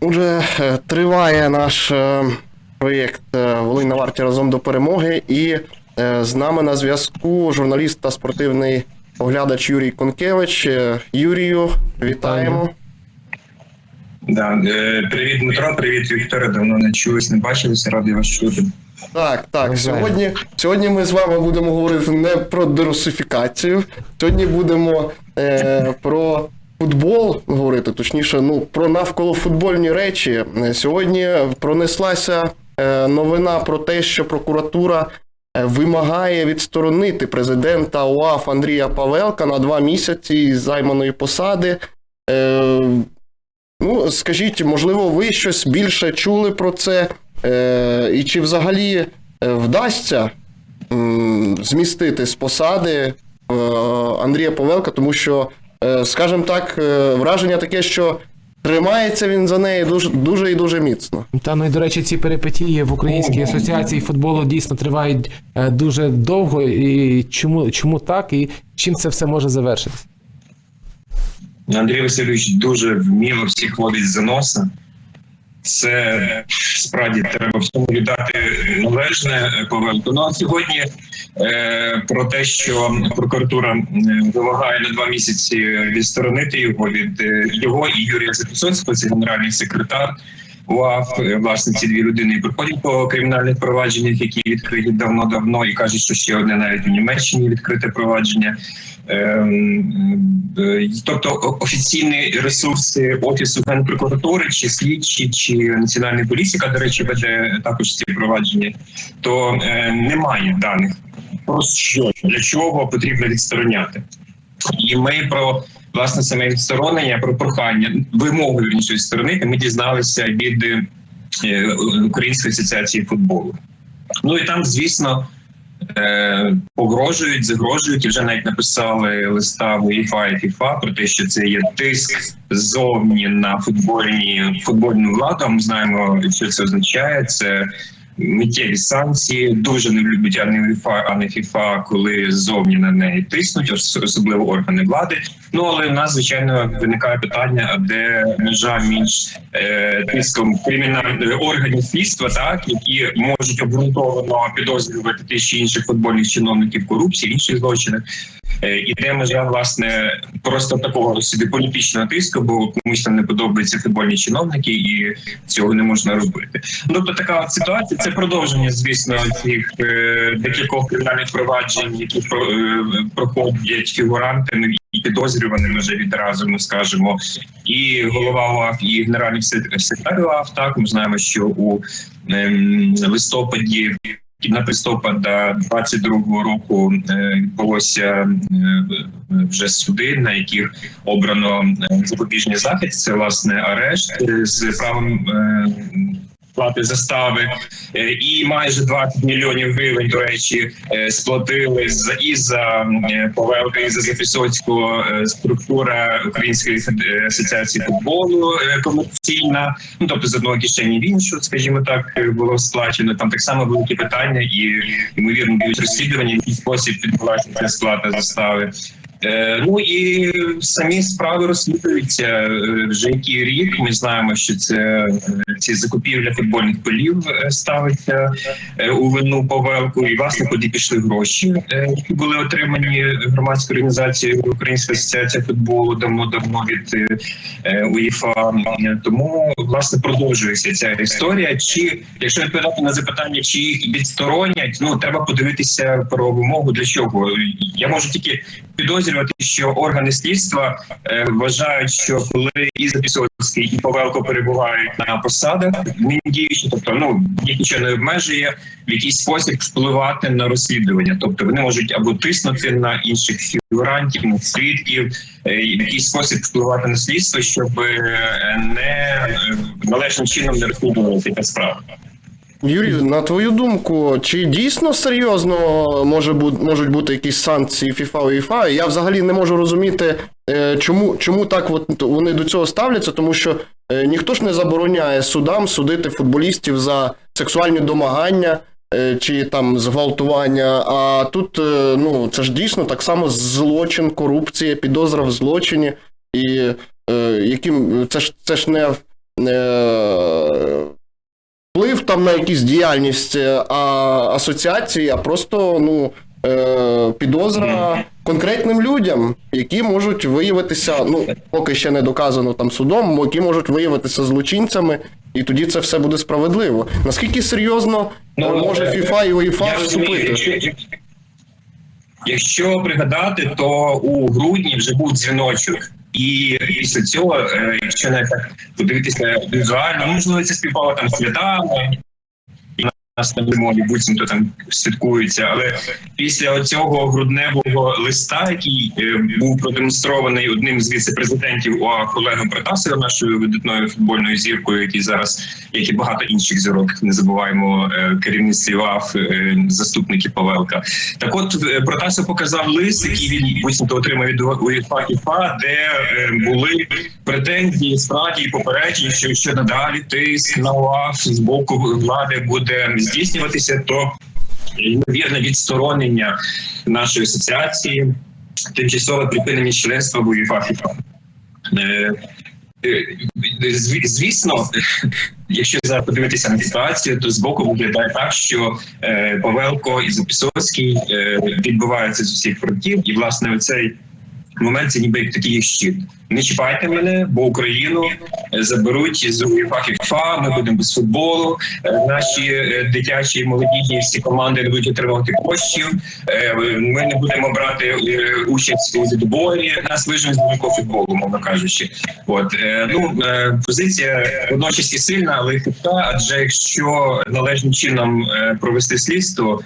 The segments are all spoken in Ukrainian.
Уже е, триває наш е, проєкт е, Волинь на варті разом до перемоги. І з нами на зв'язку журналіст та спортивний оглядач Юрій Конкевич. Юрію, вітаємо. Да. Привіт, Дмитро, привіт, Вікторе. Давно не чулись, не бачилися, радий вас чути. Так, так. Сьогодні, сьогодні ми з вами будемо говорити не про дерусифікацію. Сьогодні будемо е, про футбол говорити, точніше, ну, про навколофутбольні речі. Е, Сьогодні пронеслася е, новина про те, що прокуратура е, вимагає відсторонити президента УАФ Андрія Павелка на два місяці із займаної посади. Е, ну, скажіть, можливо, ви щось більше чули про це? Е, і чи взагалі е, вдасться змістити з посади е, Андрія Павелка, тому що, е, скажімо так, е, враження таке, що тримається він за неї дуже, дуже і дуже міцно. Та ну і до речі, ці перипетії в Українській асоціації футболу дійсно тривають е, дуже довго. І чому, чому так, і чим це все може завершитися? Андрій Васильович дуже вміло всіх водить за носа. Це справді треба всьому віддати належне Павелку. Ну а сьогодні е, про те, що прокуратура е, вимагає на два місяці відсторонити його від е, його і Юрія Запісоцького, це генеральний секретар УАФ. Е, Власне, ці дві людини проходять по кримінальних провадженнях, які відкриті давно-давно, і кажуть, що ще одне навіть у Німеччині відкрите провадження. Ем, е, Тобто офіційні ресурси офісу генпрокуратури, чи слідчі, чи національної поліції, яка, до речі, веде також ці провадження, то е, немає даних про що для чого потрібно відстороняти. І ми про власне саме відсторонення, про прохання, вимогу вірніше відсторонити, ми дізналися від е, Української асоціації футболу. Ну і там, звісно, е, погрожують, загрожують і вже навіть написали листа в УЄФА і ФІФА про те, що це є тиск ззовні на футбольні футбольну владу. Ми знаємо, що це означає. Це миттєві санкції. Дуже не ані УЄФА, ані ФІФА, коли ззовні на неї тиснуть, особливо органи влади. Ну але в нас звичайно виникає питання: а де межа між е, тиском кримінальних органів слідства, так які можуть обґрунтовано підозрювати тих чи інших футбольних чиновників корупції, інших злочинах. Е, І де межа власне просто такого собі політичного тиску, бо комусь там не подобаються футбольні чиновники, і цього не можна робити. Тобто така ситуація це продовження, звісно, цих е, декількох кримінальних проваджень, які е, проходять фігурантами і підозрюваними вже відразу, ми скажемо, і голова УАФ, і генеральний сек- секретар УАФ. Так ми знаємо, що у ем, листопаді. На листопада 22-го року е, відбулося вже суди, на яких обрано запобіжний захід. Це власне арешт з правом е, плати застави, Е, і майже 20 мільйонів гривень. До речі, е, сплатили за і за е, і за Запісоцького е, структура Української асоціації футболу комерційна. Ну тобто з одного кишені в іншу, скажімо так, було сплачено. Там так само великі питання, і ймовірно будуть розслідування, в який спосіб відбулася ця сплата застави. Е, Ну і самі справи розслідуються Е, вже який рік. Ми знаємо, що це ці закупівля футбольних полів е, ставиться у вину Павелку. І власне куди пішли гроші, які були отримані громадською організацією Українська асоціація футболу давно давно від УЄФА. Тому власне продовжується ця історія. Чи якщо відповідати на запитання, чи їх відсторонять, ну треба подивитися про вимогу для чого. Я можу тільки підозрювати, що органи слідства е, вважають, що коли і Запісоцький, і Павелко перебувають на посадах, не діючи, тобто ну їх нічого не обмежує в якийсь спосіб впливати на розслідування. Тобто вони можуть або тиснути на інших фігурантів, свідків, е, в якийсь спосіб впливати на слідство, щоб е, не належним чином не розслідувалася ця справа. Юрію, на твою думку, чи дійсно серйозно може бу- можуть бути якісь санкції FIFA UEFA? Я взагалі не можу розуміти, е, чому, чому так от вони до цього ставляться, тому що е, ніхто ж не забороняє судам судити футболістів за сексуальні домагання. е, чи там зґвалтування. А тут ну, це ж дійсно так само злочин, корупція, підозра в злочині. І яким це ж це ж не е, там на якусь діяльність е, а, асоціації, а просто ну, е, підозра конкретним людям, які можуть виявитися, ну поки ще не доказано там судом, які можуть виявитися злочинцями, і тоді це все буде справедливо. Наскільки серйозно Ну, е, може FIFA і розумію, вступити? якщо, якщо пригадати, то у грудні вже був дзвіночок. І після цього, якщо не так подивитися візуально, ну, можливо, це співпало там святами, нас на лимоні буцімто там святкується. Але після цього грудневого листа, який е, був продемонстрований одним з віце-президентів ОАФ Олегом Протасовим, нашою видатною футбольною зіркою, який зараз, як і багато інших зірок, не забуваємо е, керівництві ОАФ, е, заступники Павелка. Так от е, Протасов показав лист, який він буцімто отримав від УЄФА ФІФА, де е, були претензії справді і попередження, що якщо надалі тиск на ОАФ з боку влади буде здійснюватися, то ймовірне відсторонення нашої асоціації, тимчасове припинення членства в УЄФА ФІФА. Е, е, зві- Звісно, якщо зараз подивитися на ситуацію, то збоку виглядає так, що е, Павелко і Запісовський е, відбуваються з усіх фронтів, і власне оцей момент це ніби як такий їх щит. Не чіпайте мене, бо Україну е, заберуть з УЄФА ФІФА, Ми будемо без футболу. е, Наші е, дитячі молодіжні всі команди не будуть отримувати коштів. Ми не будемо брати участь у відборі. Нас виженуть з великого футболу, мовно кажучи. От ну позиція водночас і сильна, але хитка. Адже якщо належним чином провести слідство.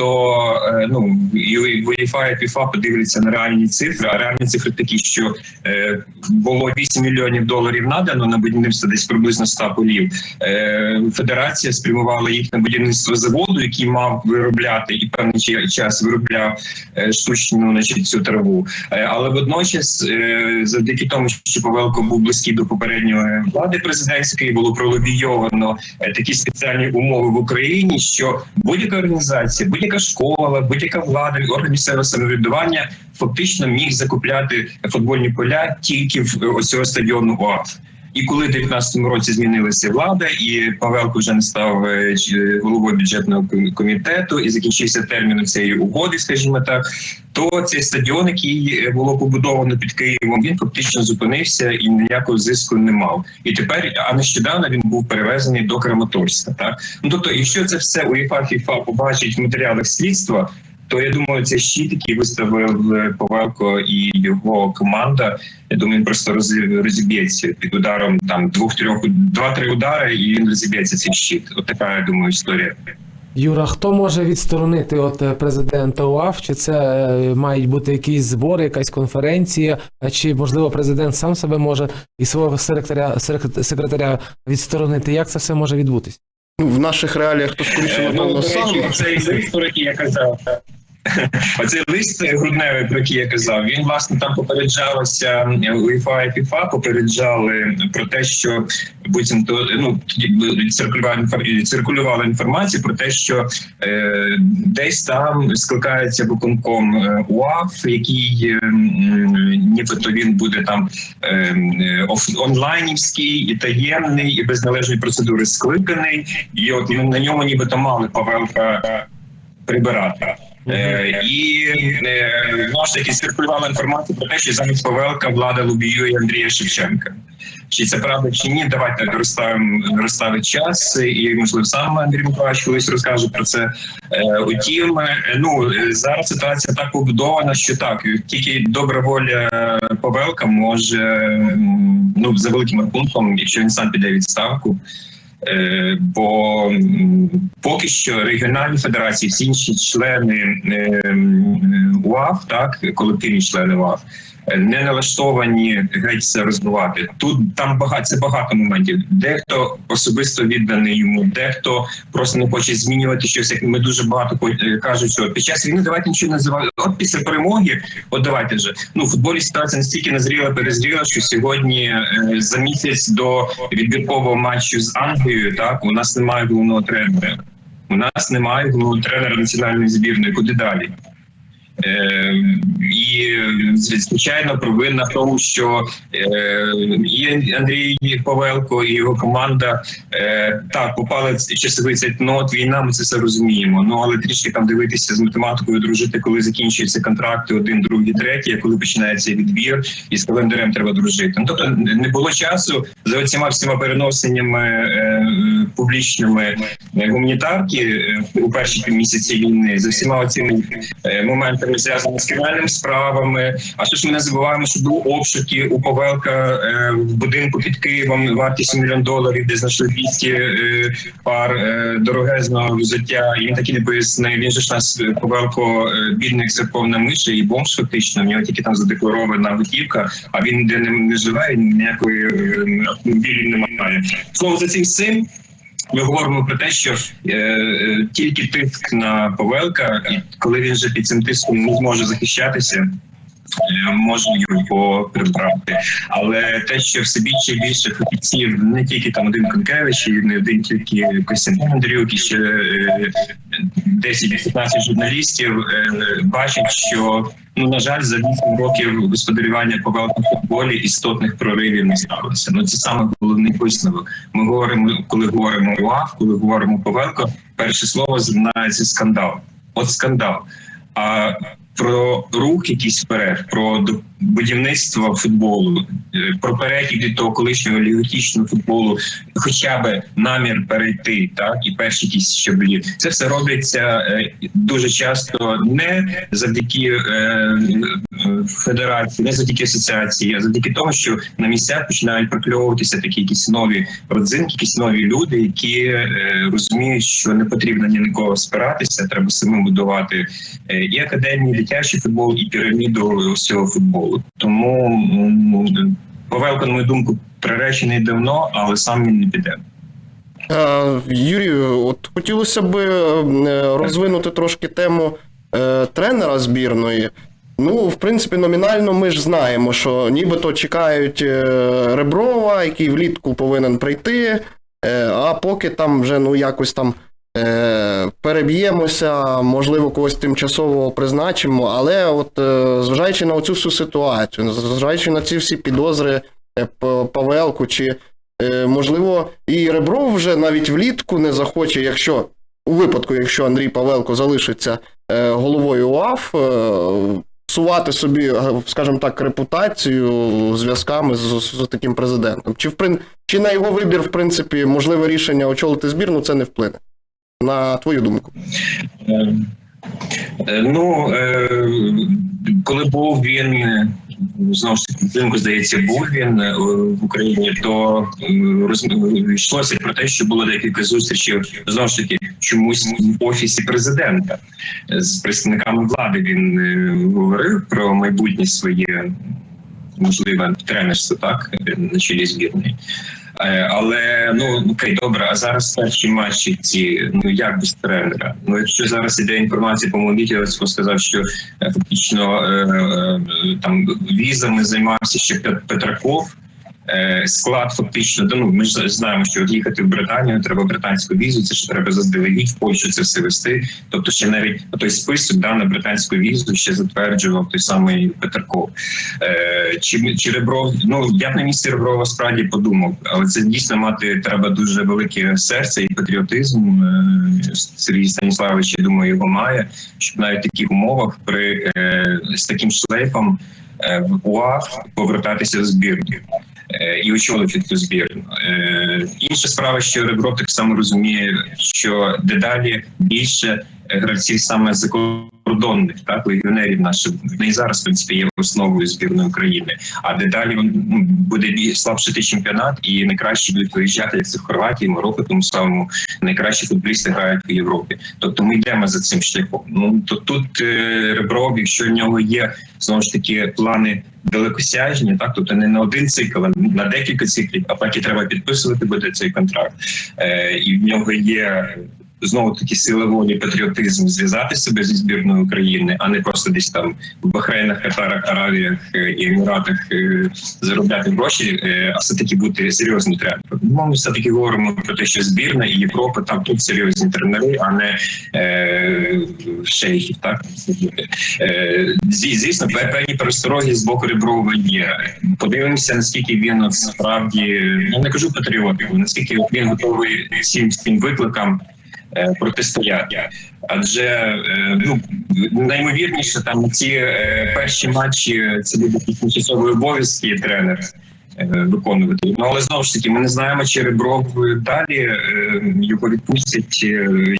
То е, ну і УЄФА і ФІФА подивляться на реальні цифри. А реальні цифри такі, що е, було 8 мільйонів доларів надано на будівництво десь приблизно 100 полів. Е, Федерація спрямувала їх на будівництво заводу, який мав виробляти і певний час виробляв е, штучну значить, цю траву. Е, але водночас, е, завдяки тому, що Павелко був близький до попередньої влади президентської, було пролобійовано е, такі спеціальні умови в Україні, що будь-яка організація, будь-яка школа, будь-яка влада, орган місцевого самоврядування фактично міг закупляти футбольні поля тільки в е, цього стадіону ОАФ. І коли в 19-му році змінилася влада, і Павелко вже не став е, головою бюджетного комітету, і закінчився термін цієї угоди, скажімо так, то цей стадіон, який е, було побудовано під Києвом, він фактично зупинився і ніякого зиску не мав. І тепер, а нещодавно він був перевезений до Краматорська. Так ну тобто, якщо це все УЄФА ФІФА побачить в матеріалах слідства. То я думаю, це щит, який виставив е, Павелко і його команда. Я думаю, він просто розіб'ється під ударом там двох-трьох два-три удари, і він розіб'ється цей щит. От така я думаю історія. Юра, хто може відсторонити от е, президента УАФ? Чи це е, мають бути якісь збори, якась конференція, а чи можливо президент сам себе може і свого секретаря секрет- секретаря відсторонити? Як це все може відбутись? Ну, в наших реаліях то скоріше, напевно, Ну, сам. речі, цей лист, який я казав. Оцей лист грудневий, про який я казав, він власне там попереджалося УЄФА і ФІФА попереджали про те, що буцімто ну тоді циркулювала інфор- циркулювала інформація про те, що е, десь там скликається виконком е, УАФ, який е, нібито він буде там е, онлайнівський і таємний, і без належної процедури скликаний. І от на ньому нібито мали Павелка прибирати. Е, і е, знову ж таки циркулювала інформація про те, що замість Павелка влада лобіює Андрія Шевченка. Чи це правда, чи ні? Давайте розставимо розставить час, і можливо сам Андрій Миколаївич колись розкаже про це. Е, утім, е, ну зараз ситуація так побудована, що так тільки добра воля Павелка може ну за великим рахунком, якщо він сам піде відставку. Е, Бо поки що регіональні федерації, всі інші члени е, УАФ, так колективні члени УАФ, е, не налаштовані геть це розвивати. Тут там багато це багато моментів. Дехто особисто відданий йому, дехто просто не хоче змінювати щось. Як ми дуже багато е, кажуть, що під час війни давайте нічого не. От після перемоги, от давайте вже ну футболі ситуація настільки назріла, перезріла, що сьогодні е, за місяць до відбіркового матчу з Англією, так у нас немає головного тренера. У нас немає головного тренера національної збірної. Куди далі? Е, і звичайно провинна в тому, що е, і Андрій Павелко і його команда е, так попали в часовий цейтнот, війна, ми це все розуміємо. Ну але трішки там дивитися з математикою, дружити, коли закінчуються контракти, один, другий, третій, коли починається відбір, і з календарем треба дружити. Ну тобто не було часу за оціма всіма переносеннями е, публічними е, гуманітарки е, у перші півмісяці війни, за всіма цими е, моментами зв'язаними з кримінальними справами. А що ж ми не забуваємо, що були обшуки у Павелка е, в будинку під Києвом вартістю мільйон доларів, де знайшли 200 е, пар дорогезного взуття. І він таки не пояснив. Він же ж нас Павелко бідник церковна миша і бомж фактично. В нього тільки там задекларована готівка, а він де не, живе, ніякої автомобілів немає. Слово за цим всім. Ми говоримо про те, що е, е, тільки тиск на Павелка, коли він вже під цим тиском не зможе захищатися, е, можна його прибрати. Але те, що все більше і більше фахівців, не тільки там один Конкевич, і не один тільки Костянтин Андрюк, і ще е, 10-15 журналістів е, бачать, що ну на жаль, за 8 років господарювання в футболі істотних проривів не сталося. Ну це саме головний висновок. Ми говоримо, коли говоримо УАФ, коли говоримо Павелко, перше слово знається скандал. От скандал. А про рух якийсь вперед, про будівництво футболу, е, про перехід від того колишнього ліготічного футболу, хоча би намір перейти, так і перші якісь щаблі. Це все робиться е, дуже часто не завдяки е, федерації, не завдяки асоціації, а завдяки тому, що на місцях починають прокльовуватися такі якісь нові родзинки, якісь нові люди, які розуміють, що не потрібно ні на кого спиратися, треба самим будувати і академії, дитячий футбол, і піраміду всього футболу. Тому м, Павелко, на мою думку, приречений давно, але сам він не піде. Е, Юрію, от хотілося б е, розвинути трошки тему е, тренера збірної. Ну, в принципі, номінально ми ж знаємо, що нібито чекають Реброва, який влітку повинен прийти, а поки там вже ну якось там переб'ємося, можливо, когось тимчасово призначимо. Але от е, зважаючи на оцю всю ситуацію, зважаючи на ці всі підозри е, Павелку чи Е, можливо, і Ребров вже навіть влітку не захоче, якщо у випадку, якщо Андрій Павелко залишиться головою УАФ, е, сувати собі, скажімо так, репутацію зв'язками з, з таким президентом. Чи, в чи на його вибір, в принципі, можливе рішення очолити збірну, це не вплине? На твою думку. Е, е, Ну е, коли був він знову ж таки взимку, здається, був він е, в Україні, то йшлося про те, що було декілька зустрічей знову ж таки чомусь в офісі президента з представниками влади. Він говорив про майбутнє своє можливе тренерство, так на чолі збірної. Е, Але ну окей, добре. А зараз перші матчі ці ну як без тренера? Ну якщо зараз іде інформація по Молодітєвську, сказав, що е, фактично е, там візами займався ще Пет- Петраков. Е, Склад фактично, ну ми ж знаємо, що їхати в Британію треба британську візу. Це ж треба заздалегідь в Польщу це все вести. Тобто, ще навіть той список да, на британську візу ще затверджував той самий Петраков. Е, чи, чи Ребров, ну я б на місці Реброва справді подумав, але це дійсно мати треба дуже велике серце і патріотизм. Е, Сергій Станіславович, я думаю, його має, щоб навіть в таких умовах при е, з таким шлейфом в УАФ повертатися в збірну. Е, І очолити цю збірну. Е, Інша справа, що Ребров так само розуміє, що дедалі більше гравців саме закордонних, так легіонерів наших і зараз в принципі є основою збірної України. А дедалі ну, буде бі- слабшити чемпіонат, і найкраще будуть виїжджати як це в Хорватії, Марокко, тому самому найкращі футболісти грають в Європі. Тобто ми йдемо за цим шляхом. Ну то тут е, Ребров, якщо в нього є знову ж таки плани далекосяжні, так тобто не на один цикл, а на декілька циклів, а поки треба підписувати буде цей контракт. Е, і в нього є знову таки сила патріотизм зв'язати себе зі збірною України, а не просто десь там в Бахрейнах, Катарах, Аравіях е, і Еміратах е, заробляти гроші, е, а все таки бути серйозним тренером. Ну, Ми все таки говоримо про те, що збірна і Європа там тут серйозні тренери, а не е, шейхів. Так Е, звісно, певні перестороги з боку Реброва є. Подивимося, наскільки він от справді я не кажу патріотів, наскільки він готовий всім цим викликам е, протистояти. Адже е, ну наймовірніше, там ці е, перші матчі це буде якісь тимчасові обов'язки тренер. Е, Виконувати, ну але знову ж таки, ми не знаємо, чи Ребров далі е, його відпустять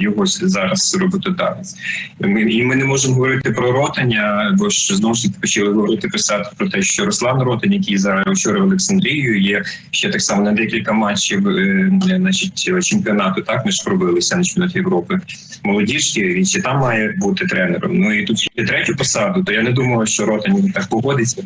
його зараз роботодавець. Ми і ми не можемо говорити про ротання, бо ж знову ж таки почали говорити писати про те, що Руслан Ротань, який зараз вчора в Олександрію, є ще так само на декілька матчів, е, значить, чемпіонату. Так ми ж пробилися на чемпіонат Європи. Молодіжки він ще там має бути тренером. Ну і тут ще третю посаду. То я не думаю, що Ротань так погодиться.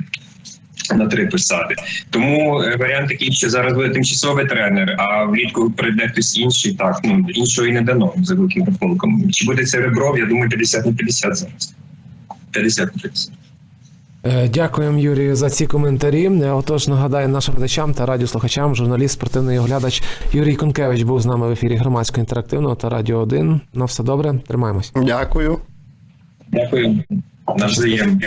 На три посади, тому е, варіант такий, що зараз буде тимчасовий тренер, а влітку прийде хтось інший. Так ну іншого і не дано за великим рахунком. Чи буде це Ребров? Я думаю, 50 на 50 зараз. 50 на 50. Е, Дякуємо, Юрію, за ці коментарі. Е, Отож, нагадаю нашим глядачам та радіослухачам, журналіст, спортивний оглядач Юрій Конкевич був з нами в ефірі громадського інтерактивного та радіо 1. На все добре, тримаємось. Дякую. Дякую. Навзаєм.